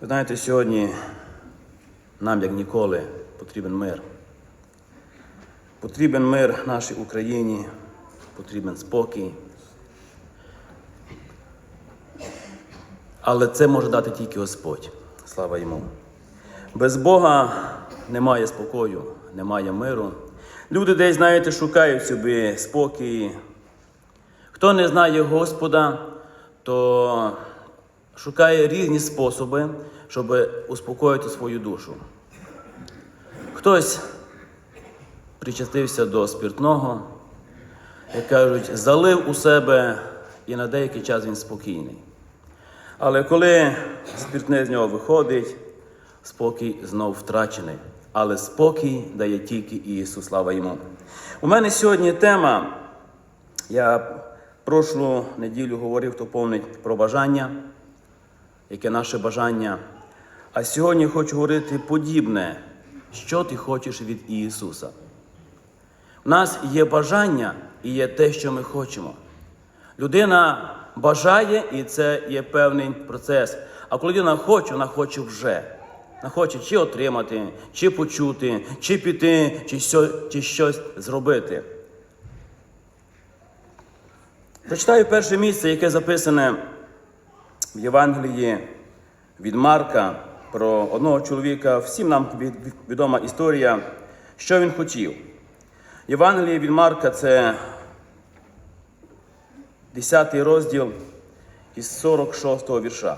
Ви знаєте, сьогодні нам, як ніколи, потрібен мир. Потрібен мир нашій Україні, потрібен спокій. Але це може дати тільки Господь. Слава йому. Без Бога немає спокою, немає миру. Люди десь, знаєте, шукають собі спокій. Хто не знає Господа, то шукає різні способи, щоб успокоїти свою душу. Хтось причастився до спиртного, як кажуть, залив у себе і на деякий час він спокійний. Але коли спиртне з нього виходить, спокій знов втрачений. Але спокій дає тільки Ісус, слава йому. У мене сьогодні тема. Я прошлу неділю говорив, хто помнить про бажання, яке наше бажання. А сьогодні хочу говорити подібне, що ти хочеш від Ісуса. У нас є бажання і є те, що ми хочемо. Людина бажає, і це є певний процес. А коли людина хоче, вона хоче вже. Вона хоче чи отримати, чи почути, чи піти, чи, сьо- чи щось зробити. Прочитаю перше місце, яке записане в Євангелії від Марка про одного чоловіка. Всім нам від- від- відома історія, що він хотів. Євангеліє від Марка це 10 розділ із 46 вірша.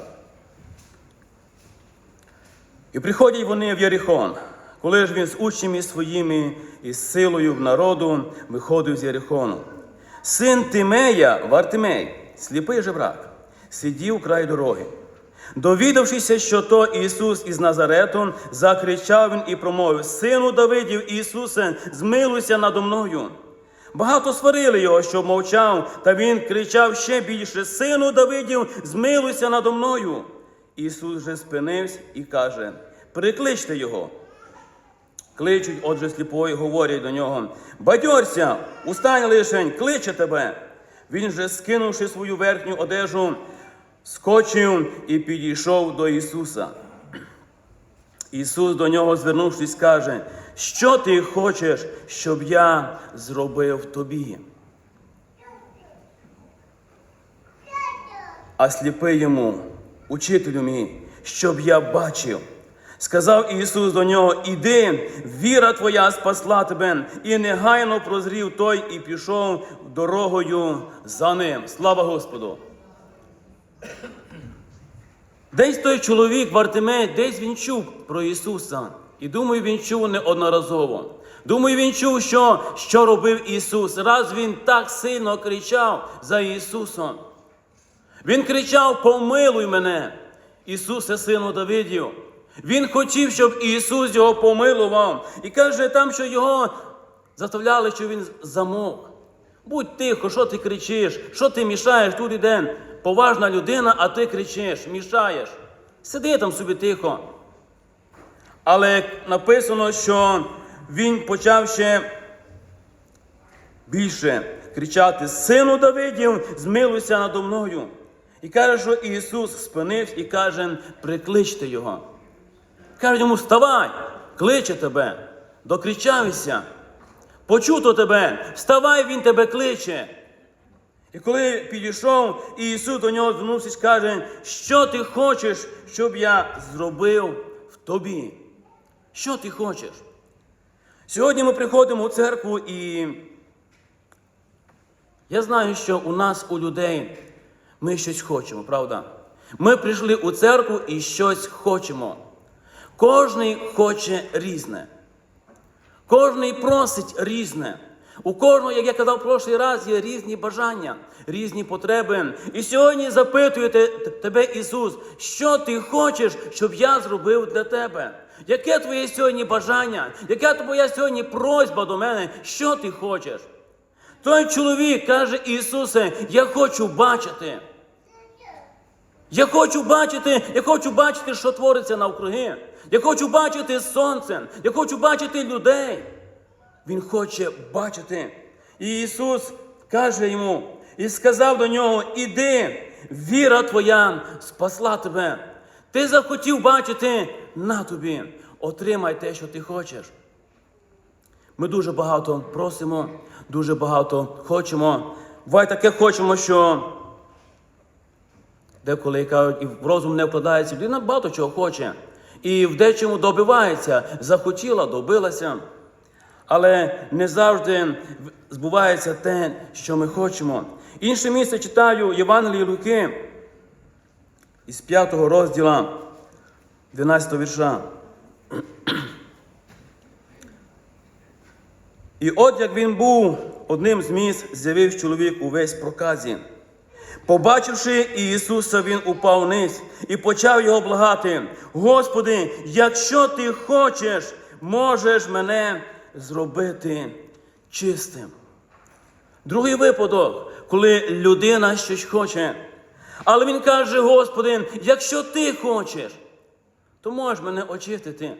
І приходять вони в Єрихон. Коли ж він з учнями своїми і з силою в народу виходив з Єрихону. Син Тимея, Вартимей, сліпий жебрак, сидів край дороги. Довідавшися, що то Ісус із Назарету, закричав він і промовив: Сину Давидів, Ісусе, змилуйся надо мною. Багато сварили його, щоб мовчав, та він кричав ще більше: Сину Давидів, змилуйся надо мною. Ісус же спинився і каже: Прикличте його. Кличуть, отже, сліпої, говорять до нього: Бадьорся, устань лишень, кличе тебе. Він же, скинувши свою верхню одежу, скочив і підійшов до Ісуса. Ісус до нього, звернувшись, каже, що ти хочеш, щоб я зробив тобі? А сліпий йому, учителю мій, щоб я бачив. Сказав Ісус до нього: Іди, віра твоя спасла тебе, і негайно прозрів той і пішов дорогою за ним. Слава Господу! Десь той чоловік Вартимей, десь він чув про Ісуса. І думаю, він чув неодноразово. Думаю, він чув, що, що робив Ісус. Раз він так сильно кричав за Ісусом. Він кричав: Помилуй мене, Ісусе, сину Давидів. Він хотів, щоб Ісус його помилував. І каже там, що його заставляли, що він замовк. Будь тихо, що ти кричиш, що ти мішаєш, тут іде поважна людина, а ти кричиш, мішаєш. Сиди там собі тихо. Але написано, що він почав ще більше кричати: Сину Давидів, змилуйся надо мною. І каже, що Ісус спинився і каже, прикличте його. Каже йому, вставай, кличе тебе, докричався, почуто тебе, вставай, Він тебе кличе. І коли підійшов, Ісус до нього звернувся і каже, що ти хочеш, щоб я зробив в тобі? Що ти хочеш? Сьогодні ми приходимо у церкву і я знаю, що у нас, у людей, ми щось хочемо, правда? Ми прийшли у церкву і щось хочемо. Кожний хоче різне. Кожний просить різне. У кожного, як я казав в прошлий раз, є різні бажання, різні потреби. І сьогодні запитує тебе Ісус, що ти хочеш, щоб я зробив для тебе? Яке твоє сьогодні бажання? Яка твоя сьогодні просьба до мене? Що ти хочеш? Той чоловік каже Ісусе, я хочу бачити. Я хочу бачити, я хочу бачити, що твориться навкруги. Я хочу бачити сонце, я хочу бачити людей. Він хоче бачити. І Ісус каже йому і сказав до нього: Іди, віра твоя спасла тебе. Ти захотів бачити на тобі, отримай те, що ти хочеш. Ми дуже багато просимо, дуже багато хочемо. Буває таке хочемо, що деколи кажуть, і в розум не вкладається, людина багато чого хоче. І в дечому добивається, захотіла, добилася. Але не завжди збувається те, що ми хочемо. Інше місце читаю Євангелії Луки із 5 розділа 12 вірша. І от як він був одним з міст, з'явив чоловік увесь проказі. Побачивши Ісуса, він упав вниз і почав його благати. Господи, якщо ти хочеш, можеш мене зробити чистим. Другий випадок, коли людина щось хоче. Але він каже: Господи, якщо ти хочеш, то можеш мене очистити.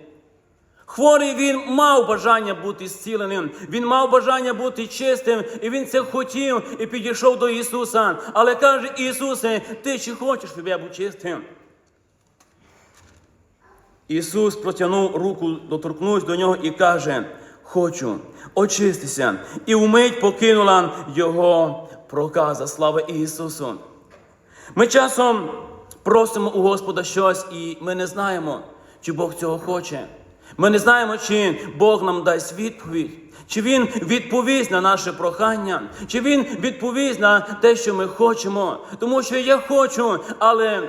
Хворий він мав бажання бути зціленим, він мав бажання бути чистим, і він це хотів і підійшов до Ісуса. Але каже Ісусе, ти чи хочеш, щоб був чистим? Ісус протягнув руку, доторкнувся до нього і каже: Хочу, очистися. І вмить покинула його проказа. Слава Ісусу! Ми часом просимо у Господа щось, і ми не знаємо, чи Бог цього хоче. Ми не знаємо, чи Бог нам дасть відповідь, чи Він відповість на наше прохання, чи Він відповість на те, що ми хочемо. Тому що я хочу, але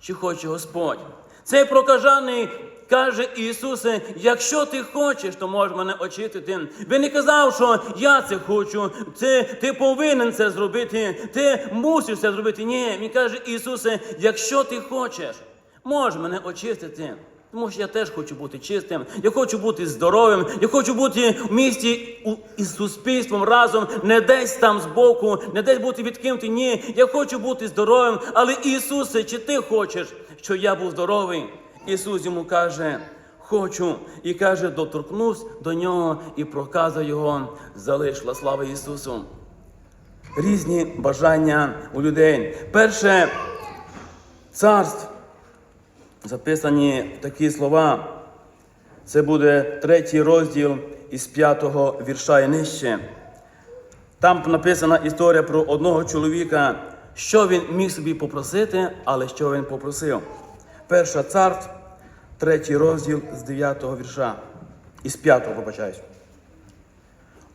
чи хоче Господь? Цей прокажаний каже Ісусе, якщо ти хочеш, то можеш мене очистити. Він не казав, що я це хочу, це, ти повинен це зробити, ти мусиш це зробити. Ні, Він каже, Ісусе, якщо ти хочеш, можеш мене очистити. Тому що я теж хочу бути чистим, я хочу бути здоровим, я хочу бути в місті із суспільством разом, не десь там збоку, не десь бути відкинутий. Ні, я хочу бути здоровим. Але Ісусе, чи ти хочеш, щоб я був здоровий? Ісус йому каже, хочу. І каже, доторкнувся до нього і проказа його залишила. Слава Ісусу! Різні бажання у людей. Перше царство записані такі слова. Це буде третій розділ із п'ятого вірша і нижче. Там написана історія про одного чоловіка, що він міг собі попросити, але що він попросив. Перша царств, третій розділ з 9 вірша. Із 5 вибачаюсь.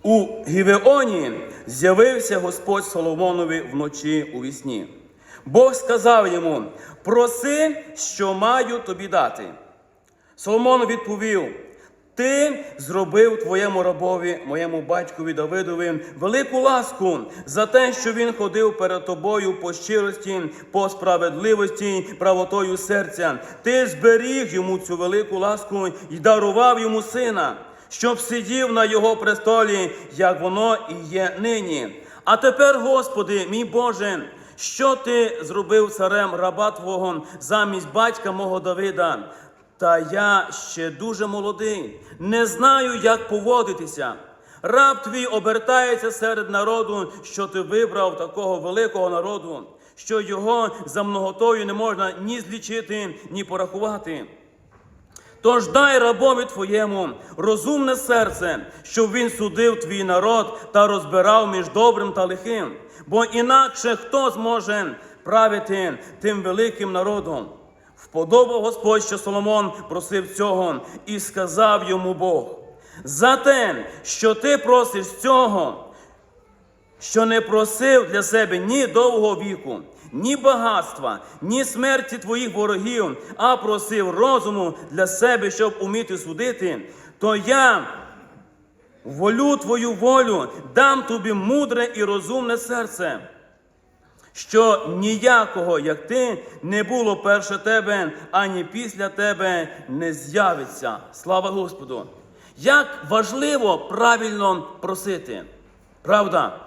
У Гівеоні з'явився Господь Соломонові вночі у вісні. Бог сказав йому: проси, що маю тобі дати. Соломон відповів: Ти зробив твоєму рабові, моєму батькові Давидові, велику ласку за те, що він ходив перед тобою по щирості, по справедливості, правотою серця. Ти зберіг йому цю велику ласку і дарував йому сина, щоб сидів на його престолі, як воно і є нині. А тепер, Господи, мій Боже. Що ти зробив царем раба Твого замість батька мого Давида? Та я ще дуже молодий, не знаю, як поводитися. Раб твій обертається серед народу, що ти вибрав такого великого народу, що його за многотою не можна ні злічити, ні порахувати. Тож дай рабові твоєму розумне серце, щоб він судив твій народ та розбирав між добрим та лихим, бо інакше хто зможе правити тим великим народом? Вподобав Господь, що Соломон просив цього, і сказав йому Бог: за те, що ти просиш цього, що не просив для себе ні довгого віку, ні багатства, ні смерті твоїх ворогів, а просив розуму для себе, щоб уміти судити, то я волю твою волю, дам тобі мудре і розумне серце. Що ніякого, як ти, не було перше тебе, ані після тебе не з'явиться. Слава Господу! Як важливо правильно просити. Правда?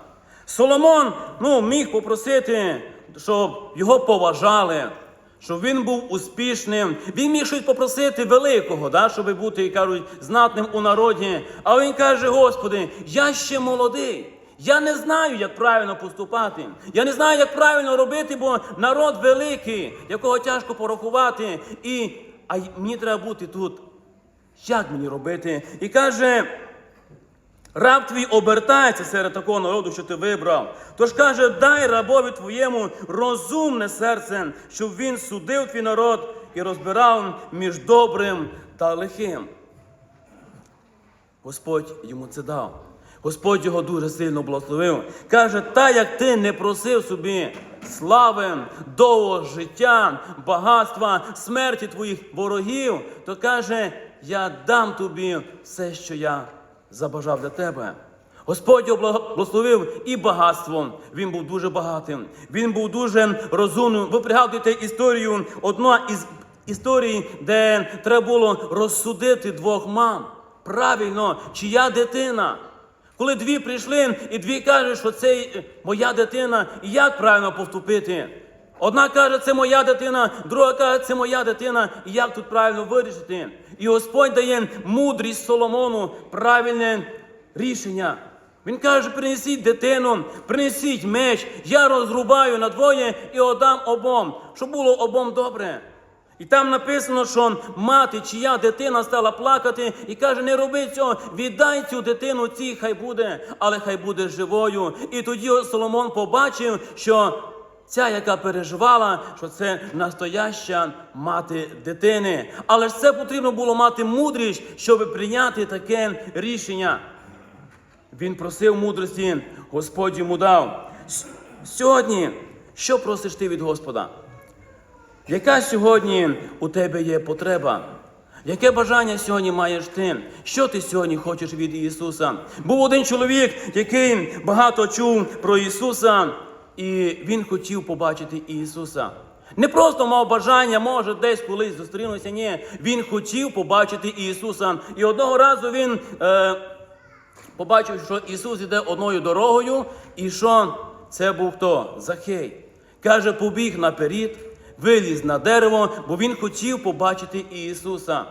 Соломон ну, міг попросити, щоб його поважали, щоб він був успішним. Він міг щось попросити великого, да, щоб бути, кажуть, знатним у народі. А він каже: Господи, я ще молодий. Я не знаю, як правильно поступати. Я не знаю, як правильно робити, бо народ великий, якого тяжко порахувати. І а мені треба бути тут. Як мені робити? І каже, раб твій обертається серед такого народу, що ти вибрав. Тож каже, дай рабові твоєму розумне серце, щоб він судив твій народ і розбирав між добрим та лихим. Господь йому це дав. Господь його дуже сильно благословив. Каже, та як ти не просив собі слави, довгого життя, багатства, смерті твоїх ворогів, то каже, я дам тобі все, що я забажав для тебе. Господь його благословив і багатством. Він був дуже багатим. Він був дуже розумним. Ви пригадуєте історію, одна із історій, де треба було розсудити двох мам. Правильно, чия дитина. Коли дві прийшли, і дві кажуть, що це е, моя дитина, і як правильно повступити? Одна каже, це моя дитина, друга каже, це моя дитина, і як тут правильно вирішити? І Господь дає мудрість Соломону правильне рішення. Він каже: принесіть дитину, принесіть меч, я розрубаю на двоє і отдам обом, щоб було обом добре. І там написано, що мати, чия дитина стала плакати, і каже: не роби цього, віддай цю дитину цій, хай буде, але хай буде живою. І тоді Соломон побачив, що ця, яка переживала, що це настояща мати дитини. Але ж це потрібно було мати мудрість, щоб прийняти таке рішення. Він просив мудрості, Господь йому дав. Сьогодні, що просиш ти від Господа? Яка сьогодні у тебе є потреба? Яке бажання сьогодні маєш ти? Що ти сьогодні хочеш від Ісуса? Був один чоловік, який багато чув про Ісуса, і він хотів побачити Ісуса. Не просто мав бажання, може, десь колись зустрінувся. Ні, він хотів побачити Ісуса. І одного разу він е, побачив, що Ісус іде одною дорогою, і що це був хто? Захей. Каже, побіг наперед, виліз на дерево, бо він хотів побачити Ісуса.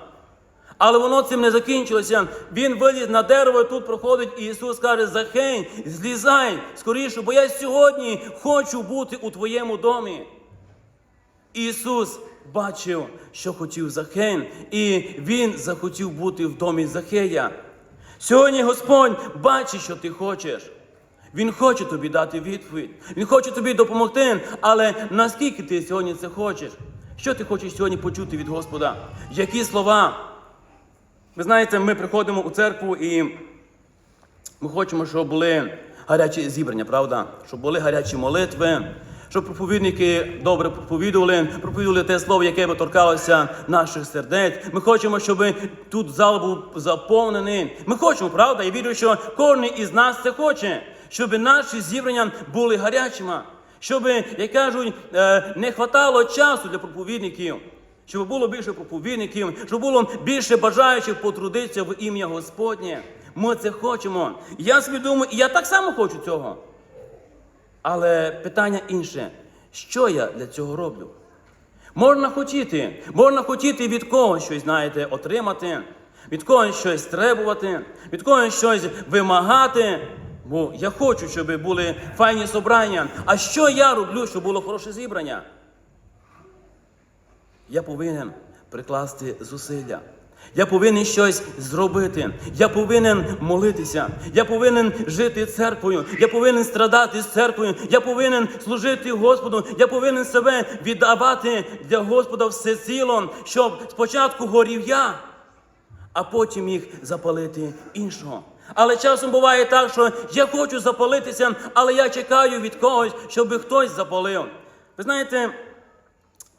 Але воно цим не закінчилося. Він виліз на дерево, і тут проходить і Ісус каже: Захей, злізай скоріше, бо я сьогодні хочу бути у твоєму домі. Ісус бачив, що хотів Захей, і Він захотів бути в домі Захея. Сьогодні Господь бачить, що ти хочеш. Він хоче тобі дати відповідь. Він хоче тобі допомогти. Але наскільки ти сьогодні це хочеш? Що ти хочеш сьогодні почути від Господа? Які слова? Ви знаєте, ми приходимо у церкву і ми хочемо, щоб були гарячі зібрання, правда? Щоб були гарячі молитви, щоб проповідники добре проповідували, проповідували те слово, яке би торкалося наших сердець. Ми хочемо, щоб тут зал був заповнений. Ми хочемо, правда? Я вірю, що кожен із нас це хоче, щоб наші зібрання були гарячими, щоб, як кажуть, е, не хватало часу для проповідників. Щоб було більше проповідників, щоб було більше бажаючих потрудитися в ім'я Господнє. Ми це хочемо. Я думаю, і я так само хочу цього. Але питання інше: що я для цього роблю? Можна хотіти, можна хотіти від когось щось, знаєте, отримати, від когось щось требувати, від когось щось вимагати. Бо я хочу, щоб були файні собрання. А що я роблю, щоб було хороше зібрання? Я повинен прикласти зусилля. Я повинен щось зробити. Я повинен молитися. Я повинен жити церквою. Я повинен страдати з церквою. Я повинен служити Господу. Я повинен себе віддавати для Господа всеціло, щоб спочатку горів я, а потім їх запалити іншого. Але часом буває так, що я хочу запалитися, але я чекаю від когось, щоб хтось запалив. Ви знаєте,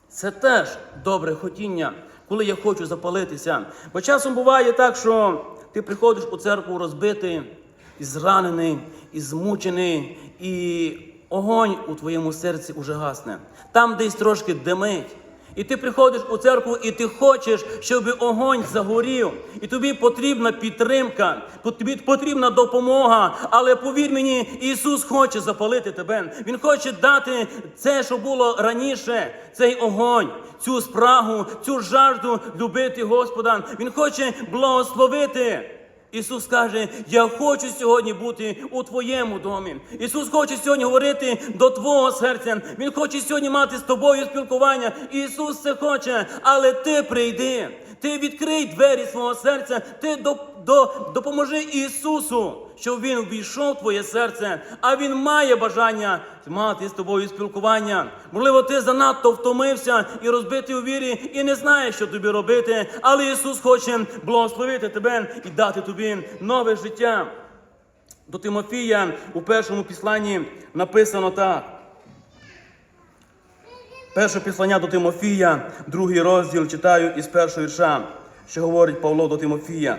це теж добре хотіння, коли я хочу запалитися. Бо часом буває так, що ти приходиш у церкву розбитий, і зранений, і змучений, і огонь у твоєму серці уже гасне. Там десь трошки димить. І ти приходиш у церкву, і ти хочеш, щоб огонь загорів. І тобі потрібна підтримка, тобі потрібна допомога. Але повір мені, Ісус хоче запалити тебе. Він хоче дати це, що було раніше, цей огонь, цю спрагу, цю жажду любити Господа. Він хоче благословити. Ісус каже, я хочу сьогодні бути у Твоєму домі. Ісус хоче сьогодні говорити до Твого серця. Він хоче сьогодні мати з тобою спілкування. Ісус це хоче, але ти прийди. Ти відкрий двері свого серця, ти до, до, допоможи Ісусу, щоб Він ввійшов в твоє серце, а Він має бажання мати з тобою спілкування. Можливо, ти занадто втомився і розбитий у вірі, і не знаєш, що тобі робити, але Ісус хоче благословити тебе і дати тобі нове життя. До Тимофія у першому післанні написано так. Перше післання до Тимофія, другий розділ читаю із першого вірша, що говорить Павло до Тимофія.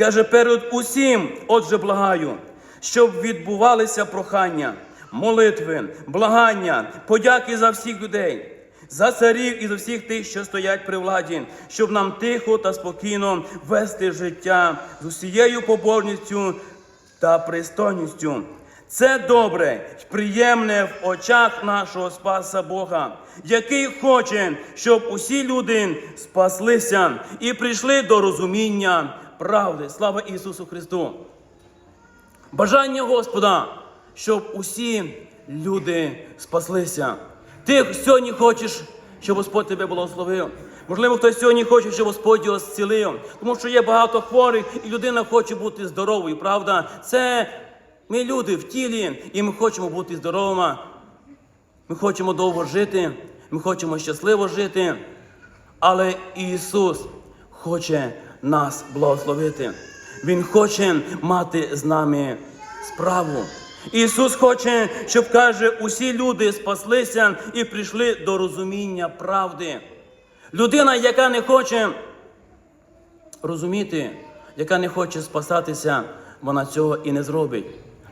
Каже, перед усім, отже, благаю, щоб відбувалися прохання, молитви, благання, подяки за всіх людей, за царів і за всіх тих, що стоять при владі, щоб нам тихо та спокійно вести життя з усією побожністю та пристойністю. Це добре приємне в очах нашого Спаса Бога, який хоче, щоб усі люди спаслися і прийшли до розуміння правди. Слава Ісусу Христу! Бажання Господа, щоб усі люди спаслися. Ти сьогодні хочеш, щоб Господь тебе благословив. Можливо, хтось сьогодні хоче, щоб Господь його зцілив. Тому що є багато хворих, і людина хоче бути здоровою, правда? Це ми люди в тілі, і ми хочемо бути здоровими. Ми хочемо довго жити, ми хочемо щасливо жити. Але Ісус хоче нас благословити. Він хоче мати з нами справу. Ісус хоче, щоб каже, усі люди спаслися і прийшли до розуміння правди. Людина, яка не хоче розуміти, яка не хоче спасатися, вона цього і не зробить.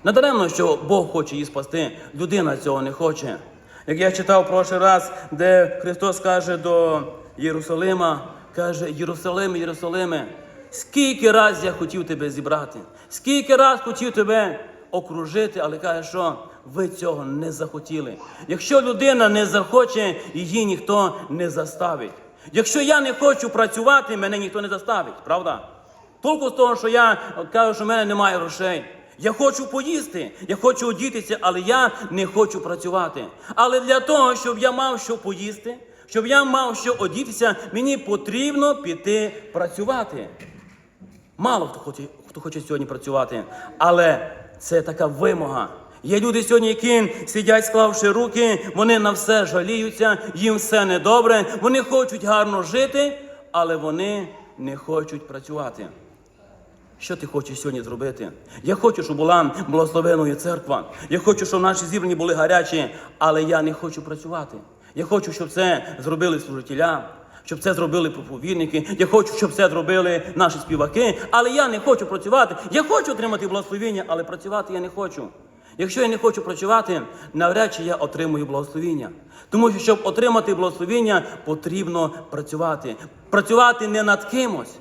Надаремно, що Бог хоче її спасти, людина цього не хоче. Як я читав прошлий раз, де Христос каже до Єрусалима, каже, Єрусалиме, Єрусалиме, скільки раз я хотів тебе зібрати, скільки раз хотів тебе окружити, але каже, що ви цього не захотіли. Якщо людина не захоче, її ніхто не заставить. Якщо я не хочу працювати, мене ніхто не заставить, правда? Толку з того, що я кажу, що в мене немає грошей. Я хочу поїсти, я хочу одітися, але я не хочу працювати. Але для того, щоб я мав що поїсти, щоб я мав що одітися, мені потрібно піти працювати. Мало хто хоче, хто хоче сьогодні працювати, але це така вимога. Є люди сьогодні, які сидять, склавши руки, вони на все жаліються, їм все недобре, вони хочуть гарно жити, але вони не хочуть працювати. Що ти хочеш сьогодні зробити? Я хочу, щоб була благословеною церква. Я хочу, щоб наші зібрані були гарячі, але я не хочу працювати. Я хочу, щоб це зробили служителя, щоб це зробили проповідники. Я хочу, щоб це зробили наші співаки, але я не хочу працювати. Я хочу отримати благословіння, але працювати я не хочу. Якщо я не хочу працювати, навряд чи я отримую благословіння. Тому що, щоб отримати благословіння, потрібно працювати. Працювати не над кимось,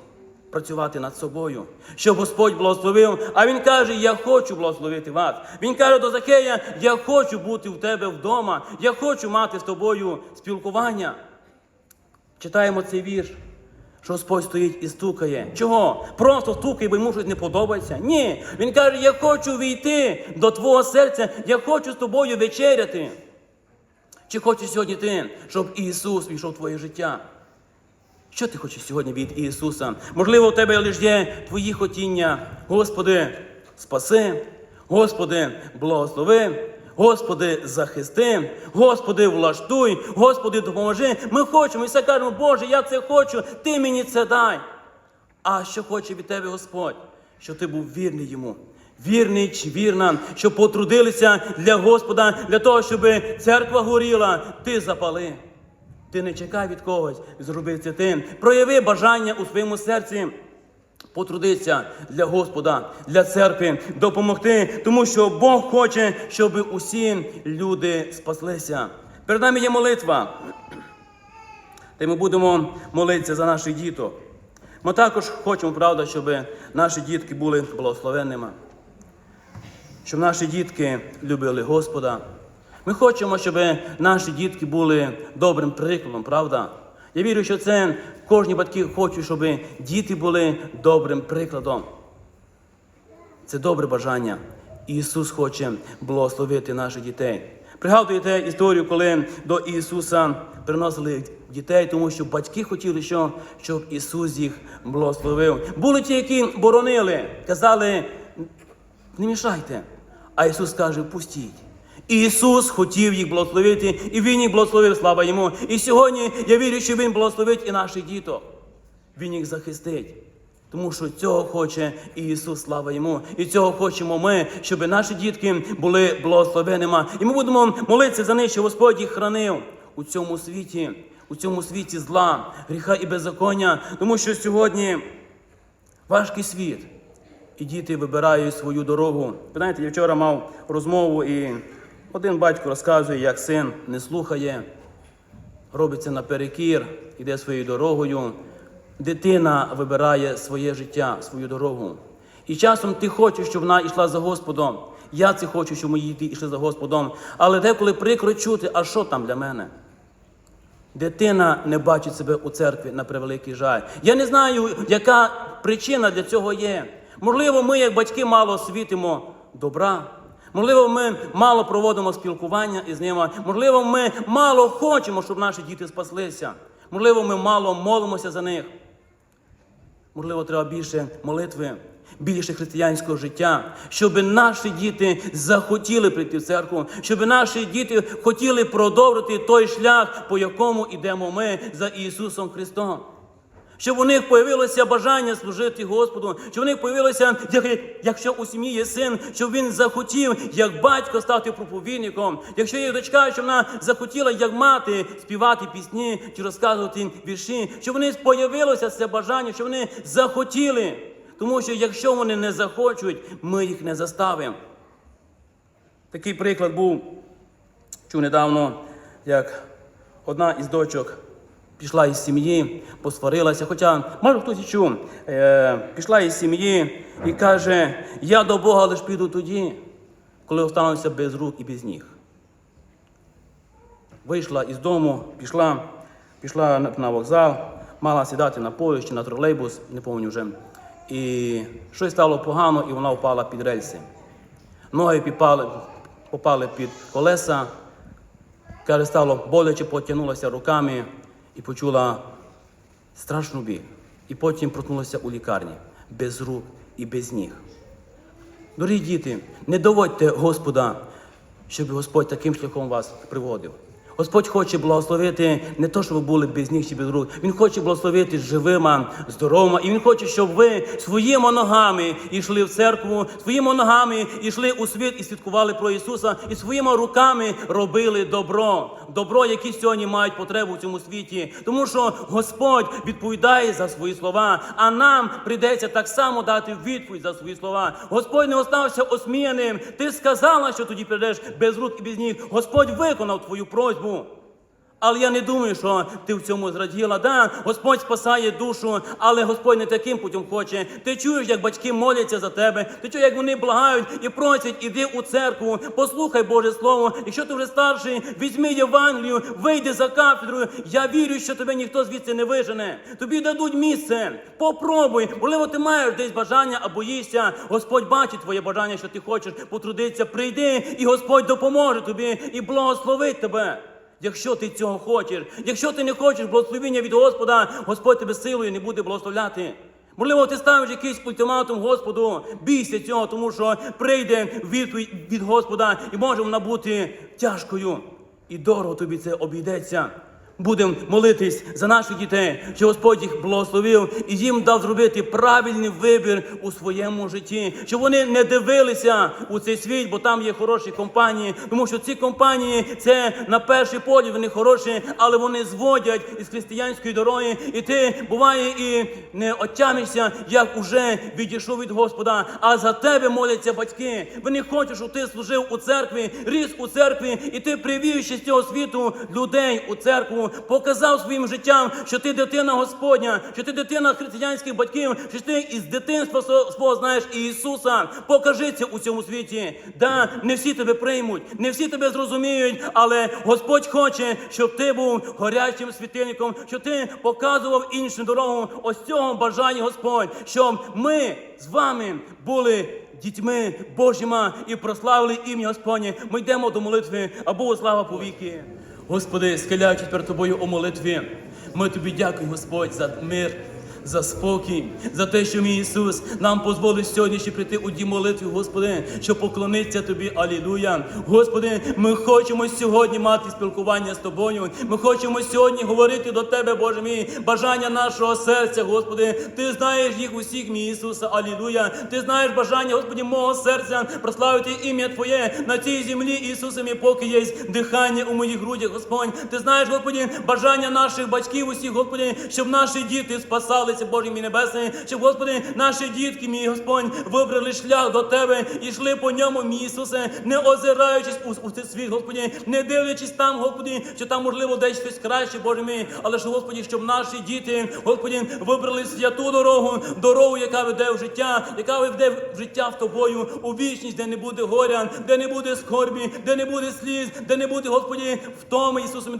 працювати над собою, щоб Господь благословив. А Він каже: Я хочу благословити вас. Він каже до Закея: Я хочу бути в тебе вдома, я хочу мати з тобою спілкування. Читаємо цей вірш. Що Господь стоїть і стукає. Чого? Просто стукає, бо йому щось не подобається. Ні. Він каже: Я хочу війти до твого серця, я хочу з тобою вечеряти. Чи хочеш сьогодні ти, щоб Ісус війшов в твоє життя? Що ти хочеш сьогодні від Ісуса? Можливо, у тебе лише є твої хотіння. Господи, спаси, Господи, благослови, Господи, захисти, Господи, влаштуй, Господи, допоможи. Ми хочемо і все кажемо, Боже, я це хочу, Ти мені це дай. А що хоче від тебе Господь? Щоб ти був вірний йому. Вірний чи вірна, щоб потрудилися для Господа, для того, щоб церква горіла, ти запали. Ти не чекай від когось, зроби ти. Прояви бажання у своєму серці. Потрудитися для Господа, для церкви, допомогти, тому що Бог хоче, щоб усі люди спаслися. Перед нами є молитва. Та ми будемо молитися за наших діток. Ми також хочемо, правда, щоб наші дітки були благословенними, щоб наші дітки любили Господа. Ми хочемо, щоб наші дітки були добрим прикладом, правда? Я вірю, що це кожні батьки хочуть, щоб діти були добрим прикладом. Це добре бажання. Ісус хоче благословити наших дітей. Пригадуєте історію, коли до Ісуса приносили дітей, тому що батьки хотіли, що, щоб Ісус їх благословив. Були ті, які боронили, казали, не мішайте. А Ісус каже, пустіть. Ісус хотів їх благословити, і Він їх благословив, слава йому. І сьогодні я вірю, що Він благословить і наших діток. Він їх захистить. Тому що цього хоче і Ісус, слава йому. І цього хочемо ми, щоб наші дітки були благословеними. І ми будемо молитися за них, щоб Господь їх хранив у цьому світі, у цьому світі зла, гріха і беззаконня. Тому що сьогодні важкий світ. І діти вибирають свою дорогу. Ви знаєте, я вчора мав розмову, і один батько розказує, як син не слухає, робиться наперекір, йде своєю дорогою. Дитина вибирає своє життя, свою дорогу. І часом ти хочеш, щоб вона йшла за Господом. Я це хочу, щоб мої діти йшли за Господом. Але деколи прикро чути, а що там для мене? Дитина не бачить себе у церкві на превеликий жаль. Я не знаю, яка причина для цього є. Можливо, ми, як батьки, мало світимо добра. Можливо, ми мало проводимо спілкування із ними. Можливо, ми мало хочемо, щоб наші діти спаслися. Можливо, ми мало молимося за них. Можливо, треба більше молитви, більше християнського життя, щоб наші діти захотіли прийти в церкву, щоб наші діти хотіли продовжити той шлях, по якому йдемо ми за Ісусом Христом. Щоб у них появилося бажання служити Господу, щоб у них появилося, якщо у сім'ї є син, щоб він захотів, як батько стати проповідником. Якщо є дочка, щоб вона захотіла, як мати, співати пісні чи розказувати вірші, щоб у них появилося це бажання, щоб вони захотіли. Тому що якщо вони не захочуть, ми їх не заставимо. Такий приклад був чув недавно, як одна із дочок пішла із сім'ї, посварилася. Хоча, може хтось чув, е, пішла із сім'ї і каже: Я до Бога лиш піду тоді, коли остануся без рук і без ніг. Вийшла із дому, пішла, пішла на- вокзал, мала сідати на поїзд чи на тролейбус, не пам'ятаю вже. І щось стало погано, і вона впала під рельси. Ноги попали, попали під колеса, каже, стало боляче, потягнулася руками і почула страшну біль. І потім проткнулася у лікарні без рук і без ніг. Дорогі діти, не доводьте Господа, щоб Господь таким шляхом вас приводив. Господь хоче благословити не то, щоб ви були без ніг чи без рук. Він хоче благословити живими, здоровими. І Він хоче, щоб ви своїми ногами йшли в церкву, своїми ногами йшли у світ і свідкували про Ісуса, і своїми руками робили добро. Добро, яке сьогодні мають потребу в цьому світі. Тому що Господь відповідає за свої слова, а нам прийдеться так само дати відповідь за свої слова. Господь не остався осміяним. Ти сказала, що тоді прийдеш без рук і без ніг. Господь виконав твою просьбу. Але я не думаю, що ти в цьому зраділа. Да, Господь спасає душу, але Господь не таким путем хоче. Ти чуєш, як батьки моляться за тебе. Ти чуєш, як вони благають і просять, іди у церкву, послухай Боже Слово. Якщо ти вже старший, візьми Євангелію, вийди за кафедрою. Я вірю, що тебе ніхто звідси не вижене. Тобі дадуть місце. Попробуй. Можливо, ти маєш десь бажання або боїшся. Господь бачить твоє бажання, що ти хочеш потрудитися. Прийди, і Господь допоможе тобі і благословить тебе. Якщо ти цього хочеш, якщо ти не хочеш благословіння від Господа, Господь тебе силою не буде благословляти. Можливо, ти ставиш якийсь ультиматум Господу, бійся цього, тому що прийде відповідь від Господа і може вона бути тяжкою. І дорого тобі це обійдеться. Будемо молитись за наших дітей, що Господь їх благословив і їм дав зробити правильний вибір у своєму житті, щоб вони не дивилися у цей світ, бо там є хороші компанії, тому що ці компанії це на перший погляд вони хороші, але вони зводять із християнської дороги, і ти буває і не отямишся, як уже відійшов від Господа. А за тебе моляться батьки. Вони хочуть, щоб ти служив у церкві, ріс у церкві, і ти привів з цього світу людей у церкву, показав своїм життям, що ти дитина Господня, що ти дитина християнських батьків, що ти із дитинства свого знаєш Ісуса. Покажи у цьому світі. Да, не всі тебе приймуть, не всі тебе зрозуміють, але Господь хоче, щоб ти був горячим світильником, щоб ти показував іншим дорогу. Ось цього бажає Господь, щоб ми з вами були дітьми Божіма і прославили ім'я Господнє. Ми йдемо до молитви, а Богу слава повіки. Господи, схиляючись перед тобою у молитві, ми тобі дякуємо, Господь, за мир. За спокій, за те, що мій Ісус нам дозволив сьогодні ще прийти у дім молитві, Господи, щоб поклонитися Тобі, Алілуя. Господи, ми хочемо сьогодні мати спілкування з Тобою. Ми хочемо сьогодні говорити до Тебе, Боже мій, бажання нашого серця, Господи. Ти знаєш їх усіх, мій Ісуса, Алілуя. Ти знаєш бажання, Господи, мого серця прославити ім'я Твоє на цій землі, Ісусе, мій, поки є дихання у моїх грудях, Господь. Ти знаєш, Господи, бажання наших батьків усіх, Господи, щоб наші діти спасалися, Боже мій небесний, щоб, Господи, наші дітки, мій Господь, вибрали шлях до Тебе і йшли по ньому, мій Ісусе, не озираючись у, у цей світ, Господи, не дивлячись там, Господи, що там можливо десь щось краще, Боже мій, але що, Господи, щоб наші діти, Господи, вибрали святу дорогу, дорогу, яка веде в життя, яка веде в життя в тобою, у вічність, де не буде горя, де не буде скорбі, де не буде сліз, де не буде, Господи, втоми, Ісусе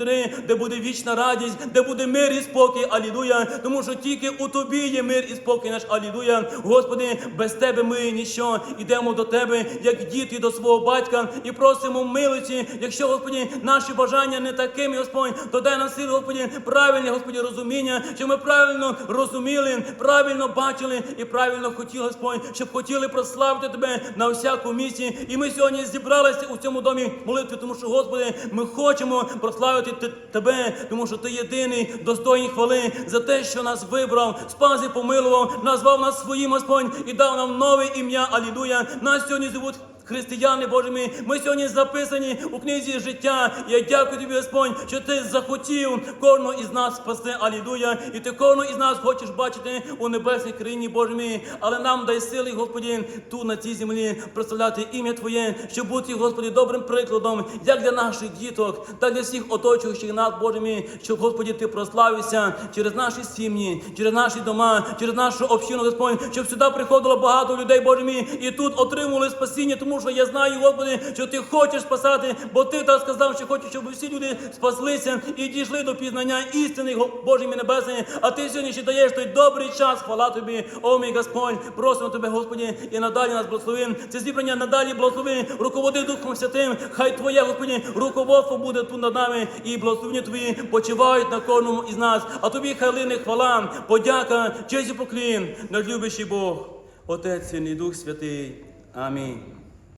де буде вічна радість, де буде мир і спокій, алілуя. Тому що тільки у тобі є мир і спокій наш, алілуя. Господи, без тебе ми ніщо. Ідемо до тебе, як діти до свого батька, і просимо милості. Якщо, Господи, наші бажання не такими, Господь, то дай нам сили, Господи, правильне, Господи, розуміння, щоб ми правильно розуміли, правильно бачили і правильно хотіли, Господь, щоб хотіли прославити Тебе на всяку місці. І ми сьогодні зібралися у цьому домі молитви, тому що, Господи, ми хочемо прославити Тебе, тому що Ти єдиний, достойний хвали за те, що нас вибрав, спас і помилував, назвав нас своїм Господь і дав нам нове ім'я. Алілуя. Нас сьогодні звуть Християни Боже мій, ми сьогодні записані у книзі життя. Я дякую тобі, Господь, що ти захотів кожного із нас спасти, алілуя. І ти кожного із нас хочеш бачити у небесній країні, Боже мій. Але нам дай сили, Господі, тут на цій землі прославляти ім'я Твоє, щоб бути, Господі, добрим прикладом, як для наших діток, так для всіх оточуючих нас, Боже мій, щоб, Господі, ти прославився через наші сім'ї, через наші дома, через нашу общину, Господь, щоб сюди приходило багато людей, Боже мій, і тут отримували спасіння, тому що я знаю, Господи, що ти хочеш спасати, бо ти так сказав, що хочеш, щоб всі люди спаслися і дійшли до пізнання істини, мій небесний. А ти сьогодні ще даєш той добрий час, хвала тобі, о мій Господь, просимо тебе, Господи, і надалі нас благослови. Це зібрання надалі благослови, руководи Духом Святим. Хай Твоє, Господи, руководство буде тут над нами, і благословення Твої почивають на кожному із нас. А тобі хай лине хвала, подяка, честь і поклін, над любящий Бог, Отець Син і Дух Святий. Амінь.